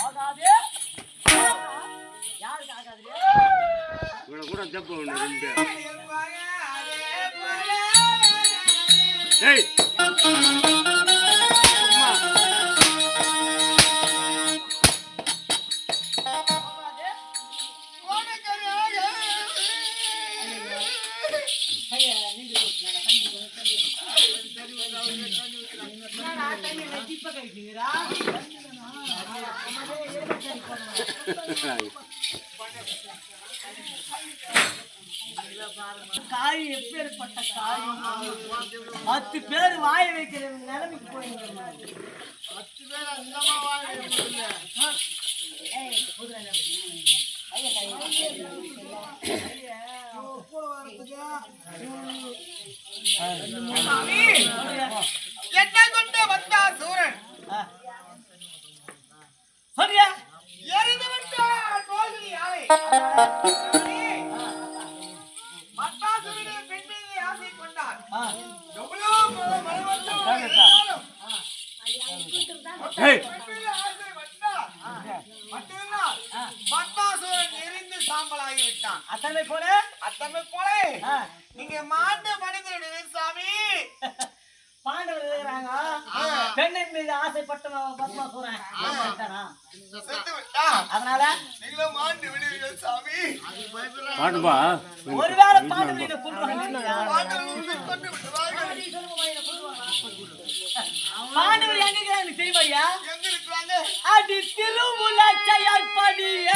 ஆகாதே யாருக்கு ஆகாது இவ்வளவு கூட தப்பு ஒண்ணு ரெண்டு ஏய். காய் எப்பேற்பட்ட காய்? பத்து பேர் வாய வைக்கிற நிலைமைக்கு போயிருங்க என்னை கொண்டு வந்தார் சூரன். சொல்றியா? எரிந்து விட்டார் கோகிலி யானை. பட்டாசுரனை பெண் மீது ஆசை கொண்டார். எவ்வளவு மனவந்தமாக இருந்தாலும் ஏய். பெண் மீது ஆசை வந்தார். மட்டுமில்லால் பட்டாசுரன் எரிந்து சாம்பலாகி விட்டான். அத்தனை போல? அத்தனை போல. நீங்க மாண்டு மனிதனுடைய சாமி பெண்ணின் மீது ஆசைப்பட்டவன் பத்மா சூரன் செத்து விட்டான் அதனால பாட்டுப்பா. ஒருவேளை கொண்டு விடுவார்கள் பாண்டவர் எங்க எனக்கு தெரியுமாடியா அடி திருவுல செயற்படிய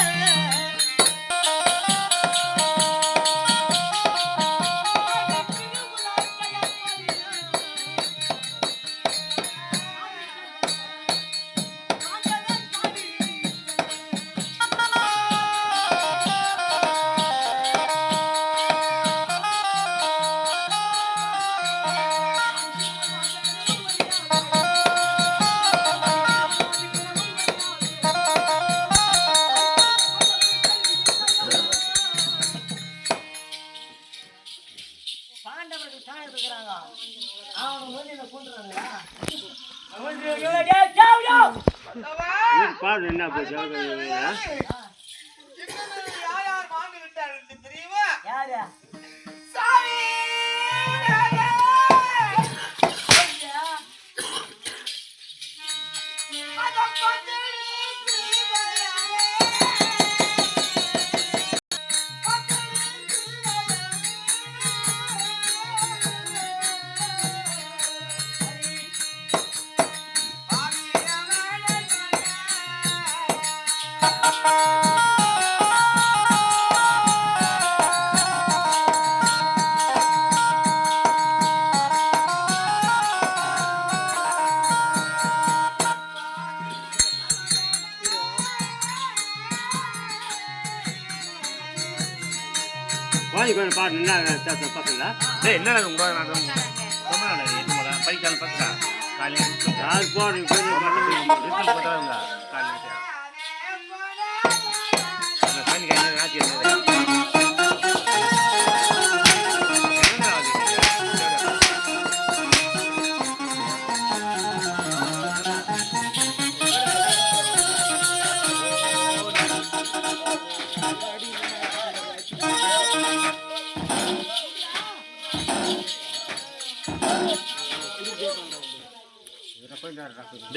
பாடு என்ன போச்சு கொஞ்சம் பாடு என்ன சேத்த பக்கல டேய் என்னடா இது உங்களோட நான் ரொம்ப நாள் எட்டு மணி பை கால் பத்தா? காலையில் யார் போடு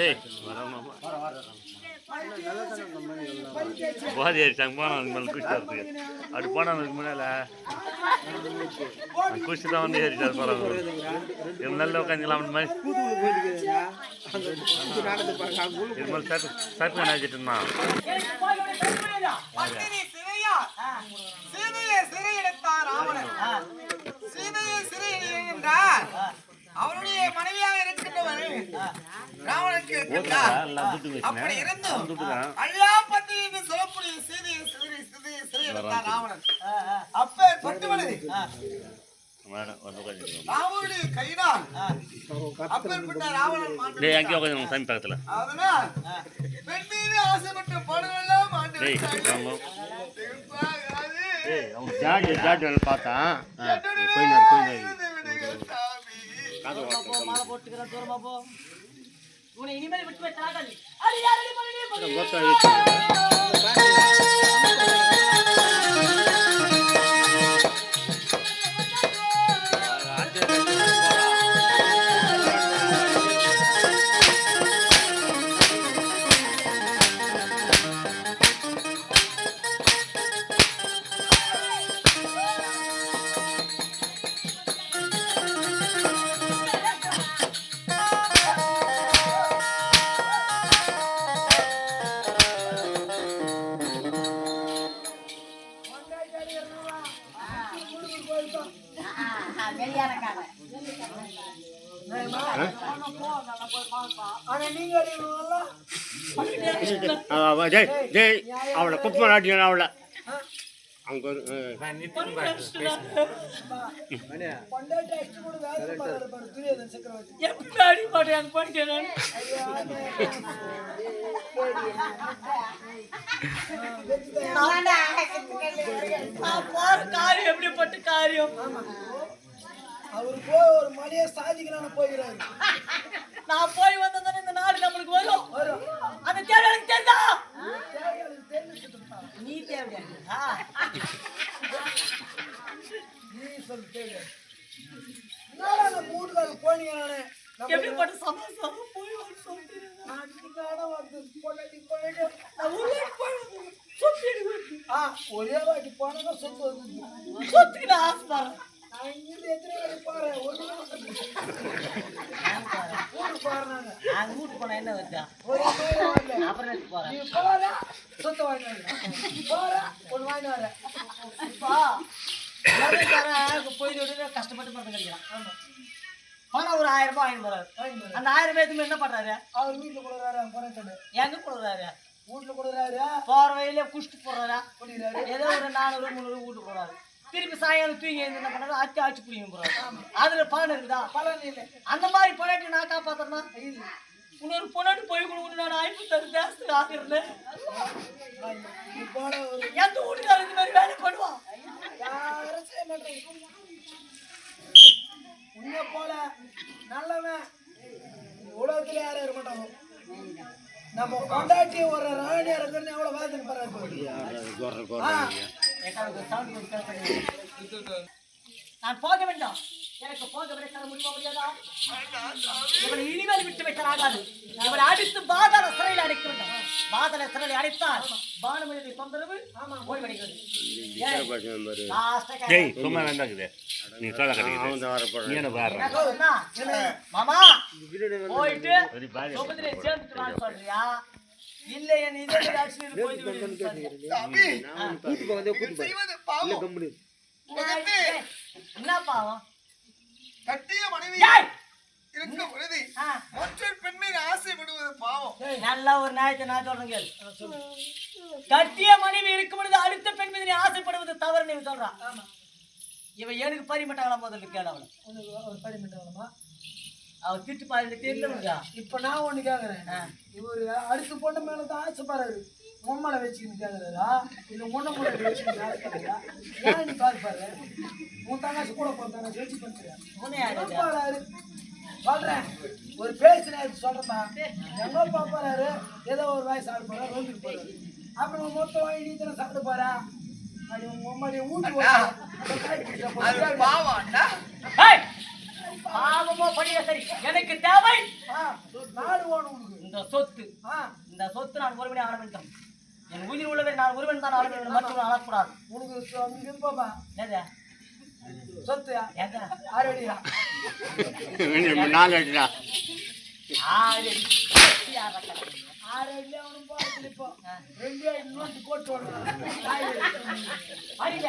டேய் போதி அடிச்சாங்க போனோம் அதுக்கு மேலே குச்சி வரதுக்கு அப்படி போனதுக்கு முன்னால குச்சி தான் வந்து ஏறிட்டார் இது நல்லா உட்காந்துக்கலாம் மாதிரி இது மாதிரி சட்டு சட்டு இருந்தான் அவருடைய மனைவியாக இருக்கின்றவர் அப்படி இருந்தும் அல்லா பத்தி சொல்லக்கூடிய சீதையை ராவணன். ராவனுடைய கையினால் அப்பேற்பட்ட மாண்டு பக்கத்தில். அதனால் பெண் மீது ஆசைப்பட்ட பார்த்தான். கொஞ்சம் మాల పొట్టుకురా దూరం బాబు నువ్వు ఇనిమేలు పెట్టుకోవాలి తాగాలి ஜெய் ஜெய் அவளை குப்பை ஐயோ, அவளை? போற காரியம் எப்படிப்பட்ட காரியம்? அவர் போய் ஒரு மணியை சாதிக்கலாம்னு போகிறாரு. நான் போய் வந்ததானே இந்த நாடு நம்மளுக்கு வரும். வரும். அந்த தேவை எனக்கு தெரிஞ்சா. நீ தேவையா நீ சொல்லு என்னடா அந்த மூட்டுக்காரர் போனீங்க நானு நம்ம எப்படிப்பட்ட சமாசாரம்? போய் ஒரே வாட்டி போனா சொத்து வந்து சுத்திட்டு நான் ஆசைப்படுறேன் நான் இங்கிருந்து எத்தனை வாட்டி பாரு ஒண்ணு கூட்டு பாருனாங்க நான் வீட்டுக்கு போனா என்ன வச்சா? ஒரு மாதிரி வரல அப்புறம் எடுத்து போறேன் நீ போற சொத்தை வாங்கிட்டு வர போற ஒன்று வாங்கிட்டு வர. அப்பா வேலைக்காரன் போய் விட கஷ்டப்பட்டு பணம் கிடைக்கிறான் ஆமா. பணம் ஒரு ஆயிரம் ரூபாய் போறாரு. வர. அந்த ஆயிரம் ரூபாய் என்ன பண்றாரு? அவர் வீட்டில் கொடுக்குறாரு பணத்தோடு எங்க போடுறாரு வீட்டில் கொடுக்குறாரு. போற வழியில குஷ்டு போடுறாரா? குடிக்கிறாரு. ஏதோ ஒரு நானூறு முந்நூறு வீட்டு போறாரு. திருப்பி சாயங்காலம் தூங்கி எழுந்து என்ன பண்ணாரு ஆச்சு ஆச்சு புளிங்க போறாரு. அதுல பலன் இருக்குதா? பலன் இல்லை. அந்த மாதிரி பொண்ணாட்டி நான் காப்பாத்துறேன்னா இன்னொரு பொண்ணாட்டி போய் கொடுக்கணும். நான் ஆய்ப்பு தரு ஜாஸ்தி ஒரு எந்த வீட்டுக்காரர் இந்த மாதிரி வேலை பண்ணுவான் உன்னை போல நல்லவன் உலகத்துல யாரும் இருக்க மாட்டாங்க நம்ம கொண்டாட்டி ஒரு ராணி இருக்குன்னு எவ்வளவு வேதனை பாரு நான் போக வேண்டாம். எனக்கு போக விட தர முடியுமா முடியாதா? இவனை இனிமேல் விட்டு வைக்க ஆகாது. இவனை அடித்து பாதாள சிறையில் அடைக்க வேண்டும் பாதாள சிறையில் அடைத்தால் பானுமதி தொந்தரவு ஓய்வடைகிறது ஏய், அவன். என்ன பாவம்? கட்டிய மனைவி. இருக்க ஆ, மற்றொரு பெண்மை ஆசைப்படுவது பாவம். நல்ல ஒரு நியாயத்தை நான் சொல்றேன் கேளு. கட்டிய மனைவி இருக்கும் பொழுது அடுத்த பெண் மீது நீ ஆசைப்படுவது தவறு நீ சொல்றான். இவன் எனக்கு பரிமட்டாங்களா முதல்ல கேளு அவளை உனக்கு ஒரு பரிமாற்றமா அவ திட்டு பாருங்க தெரியல இப்ப நான் ஒண்ணு கேக்குறேன். இவரு அடுத்த பொண்ணு மேல தான் ஆசைப்படுறாரு. உம்மளை வச்சுக்கின்னு கேக்குறாரா இல்ல உன்ன கூட ஆசைப்படுறா ஏன் நீ பாரு உன் தங்கச்சி கூட போற தங்கச்சி வச்சு பண்ணுறேன் பாரு சொல்றேன். ஒரு பேசுன சொல்றேன் எங்க பாப்பாரு ஏதோ ஒரு வாய் சாப்பிட போறா ரோந்துட்டு போறாரு. அப்புறம் மொத்தம் வாங்கி நீ தானே சாப்பிட போறா? அது உங்க அம்மாடைய ஊட்டு பாவமோ படிய சரி. எனக்கு தேவை. நாடு உனக்கு. இந்த சொத்து. ஆ. இந்த சொத்து நான் ஒருவனே ஆள வேண்டும் என் உயிர் உள்ளதை நான் ஒருவன் தான் ஆள வேண்டும் மற்றவன் ஆளக்கூடாது. உனக்கு பாப்பா ஏதா சொத்து. ஏதா ஆரடியா இன்னும் நாலு அடிடா. ஆறு ஆறு அடி அவனும் பாத்துல இப்போ. ரெண்டு அடி நோட்டு போட்டு வரணும் அடிங்க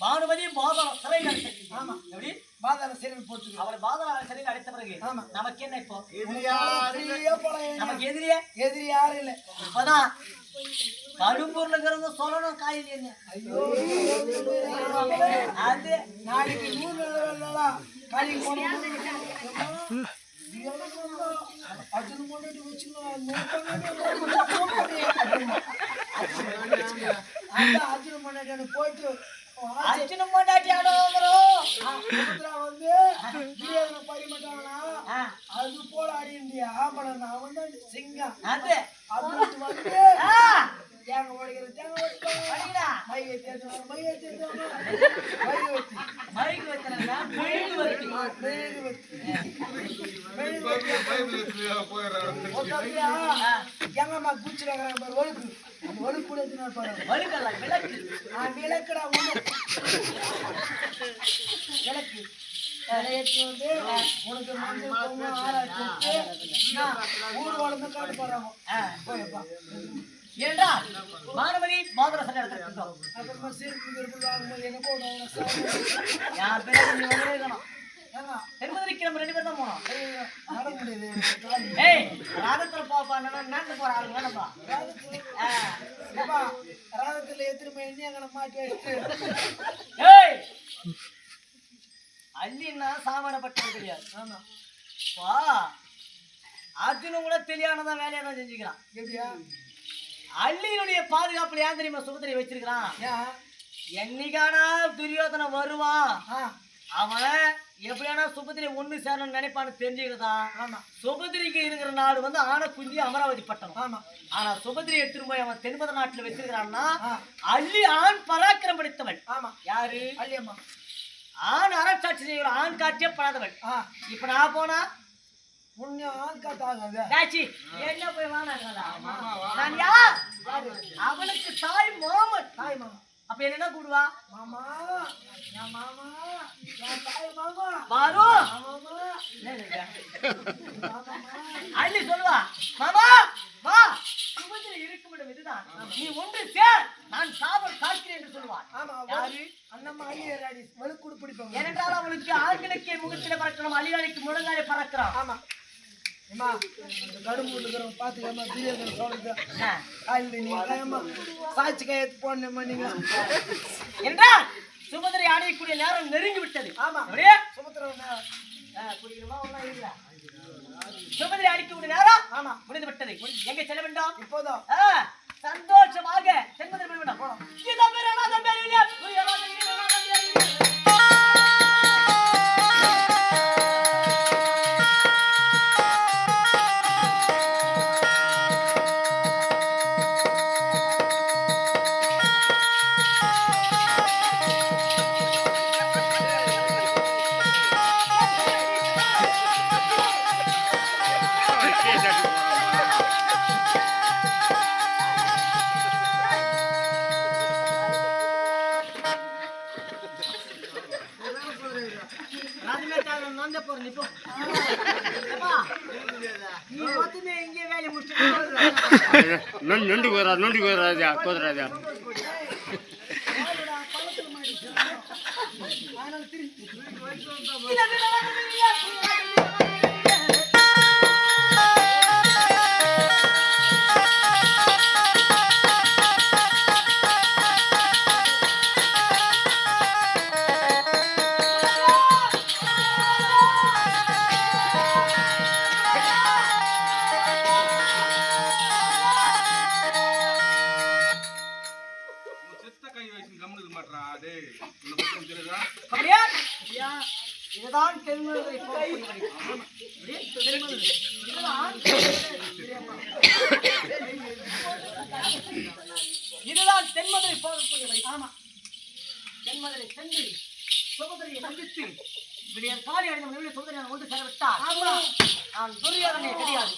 பானுமதி பாதாள சிறையில் ஆமா. எப்படி? பாதாள சிறையில் போட்டுருக்கு. அவளை பாதாள சிறையில் அடைத்த பிறகு ஆமா. நமக்கு என்ன இப்போ. நமக்கு எதிரியே? எதிரி யாரும் இல்லை. இப்பதான் கடும்பூர்ல இருக்கிறவங்க சொல்லணும் காயில் என்ன? அது நாளைக்கு நூறு வச்சுக்கணும் போயிட்டு ஆச்சே- அர்ஜுனம் கொண்டாட்டி ஆடுவோம் ஆ, சுபத்ரா வந்து துரியோதனை பறிமாட்டாங்களா அது போல அடிண்டியா ஆம்பளை நான் வந்து சிங்கம் அது அப்படின்னு வந்து ஆ, தேங்க ஓடிக்கிற தேங்க ஓடிக்கிற அடிடா. மையை தேடுவாங்க மையை தேடுவாங்க மையை வச்சு மைக்கு வைக்கிறேன்னா மெழுகு வச்சு. மெழுகு வச்சு மெழுகு வச்சு ஒருத்தர் எங்கம்மா குச்சி வைக்கிறாங்க பாரு ஒழுக்கு. அந்த ஒழுக்கு கூட எடுத்துன்னு பாருங்க வழுக்கல்ல, விளக்கு. நான் விளக்குடா விளக்கு. வந்து உனக்கு மஞ்சள் ஆராய்ச்சி ஊர் வளர்ந்து காட்டு போறாங்க. போயப்பா ஏன்டா மாணவரி பாதர சண்டை எடுத்துக்கிட்டோம் அப்புறமா வாங்கும்போது யார் நீ வந்து ஏங்க? தென்பதற்கு நம்ம ரெண்டு பேர் தான் போனோம். நட முடியுது. ஏய் ராகத்துல போப்பா நாட்டு போற ஆளுங்க வேணப்பா ஆ. ஏப்பா, ராகத்துல எத்தனை மணி அங்கே மாட்டி ஏய்! அள்ளின்னா சாமானப்பட்டது தெரியாது ஆமா. வா அர்ஜுனும் கூட தெரியானதான் வேலையை தான் செஞ்சுக்கிறான். எப்படியா? அள்ளியினுடைய பாதுகாப்புல ஏன் தெரியுமா சுபத்திரை வச்சிருக்கிறான்? என்னைக்கானா துரியோதனை வருவான்? அவன் எப்படியானா சுபத்திரை ஒண்ணு சேரணும்னு நினைப்பான்னு தெரிஞ்சுக்கிறதான் ஆமா. சுபத்திரிக்கு இருக்கிற நாடு வந்து ஆன குஞ்சி அமராவதி பட்டணம். ஆமா. ஆனா சுபத்திரி எடுத்துட்டு போய் அவன் தென்பத நாட்டுல வச்சிருக்கிறான்னா அள்ளி ஆண் பராக்கிரம் படித்தவன் ஆமா. யாரு? அல்லியம்மா ஆண் அரசாட்சி செய்கிற ஆண் காட்டியே படாதவன் ஆ. இப்ப நான் போனா? புண்ணியம் ஆகாது. டாச்சி என்ன போய் வாங்கினாங்களா நான் யார் அவனுக்கு தாய் மாமன். தாய் மாமா அப்ப என்ன கூடுவா? மாமா மாமா மாமா. அள்ளி சொல்லுவா. மாமா வா. சுமந்திர இருக்கும் இடம் இதுதான் நீ ஒன்று சேர். நான் சாபம் காக்கிறேன் என்று சொல்லுவான் ஆமா யாரு? அண்ணம்மா அள்ளியராடி வெளுக்குடு பிடிப்பாங்க ஏனென்றால் அவனுக்கு ஆண்களுக்கே முகத்திலே பறக்கணும் அலிகாலிக்கு முழங்காலே பறக்கிறான் ஆமா. அம்மா கடும்பு இருக்கிறவங்க பார்த்துக்கம்மா சாட்சி கையெழுத்து போடணும்மா என்றால் சுமந்திரை அடையக்கூடிய நேரம் நெருங்கி விட்டது. ஆமா. அப்படியே? ஆ, குடிக்கிறோமா ஒண்ணா இல்ல சுமந்திரை அடிக்கக்கூடிய நேரம் ஆமா. முடிந்து விட்டது. எங்க செல்ல வேண்டும் இப்போதான் ஆ, சந்தோஷமாக விடும் போலாம் இதோ நொண்டி நொண்டி போயிடா நொண்டி போயிடாதா போதுறாதா அதனால திருப்பி கை வயசு கம்முனு மாட்டா தெரியுதா அப்படியா? ஐயா, இதுதான் தென்மதுரை. இதுதான் இதுதான் தென்மதுரை போகக்கூடிய வழி ஆமா தென்மதுரை சென்று விடியற் காலை அடைந்த மனைவி சோதனை ஒன்று சேர விட்டார் ஆமா நான் துரியோதனை கிடையாது